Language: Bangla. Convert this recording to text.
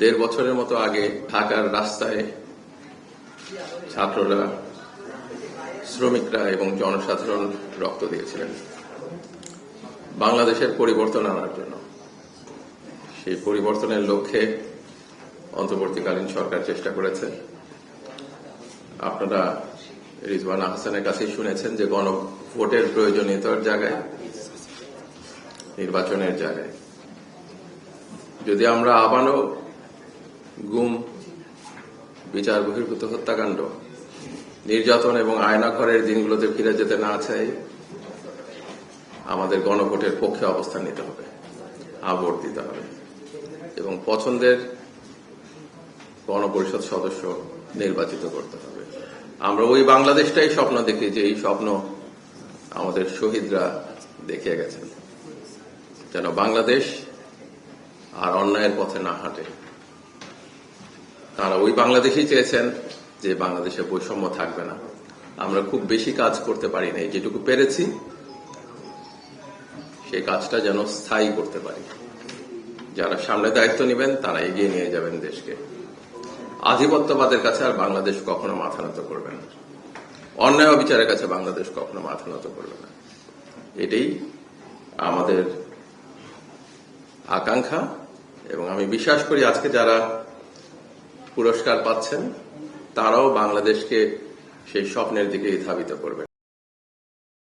দেড় বছরের মতো আগে ঢাকার রাস্তায় ছাত্ররা, শ্রমিকরা এবং জনসাধারণ রক্ত দিয়েছিলেন। বাংলাদেশের পরিবর্তন আনার জন্য। সেই পরিবর্তনের লক্ষ্যে অন্তর্বর্তীকালীন সরকার চেষ্টা করেছে। আপনারা রিজওয়ান আহসানের কাছেই শুনেছেন যে গণভোটের প্রয়োজনীয়তার জায়গায়, নির্বাচনের জায়গায়। যদি আমরা আবারও গুম, বিচার, বহির্ভূত হত্যাকাণ্ড, নির্যাতন এবং আয়নাঘরের দিনগুলোতে ফিরে যেতে না চাই, আমাদের গণভোটের পক্ষে অবস্থান নিতে হবে, আবর দিতে হবে। এবং পছন্দের গণপরিষদ সদস্য নির্বাচিত করতে হবে। আমরা ওই বাংলাদেশটাই স্বপ্ন দেখি যে এই স্বপ্ন আমাদের শহীদরা দেখিয়ে গেছেন। যেন বাংলাদেশ আর অন্যায়ের পথে না হাঁটে। তারা ওই বাংলাদেশই চেয়েছেন যে বাংলাদেশে বৈষম্য থাকবে না। আমরা খুব বেশি কাজ করতে পারি নাই যেটুকু পেরেছি সেই কাজটা যেন স্থায়ী করতে পারি। যারা সামনে দায়িত্ব নেবেন, তারা এগিয়ে নিয়ে যাবেন দেশকে। আধিপত্যবাদের কাছে আর বাংলাদেশ কখনো মাথা নত করবে না। অন্যায় অবিচারের কাছে বাংলাদেশ কখনো মাথা নত করবে না। এটাই আমাদের আকাঙ্ক্ষা, এবং আমি বিশ্বাস করি আজকে যারা পুরস্কার পাচ্ছেন তারাও বাংলাদেশকে সেই স্বপ্নের দিকে ধাবিত করবে।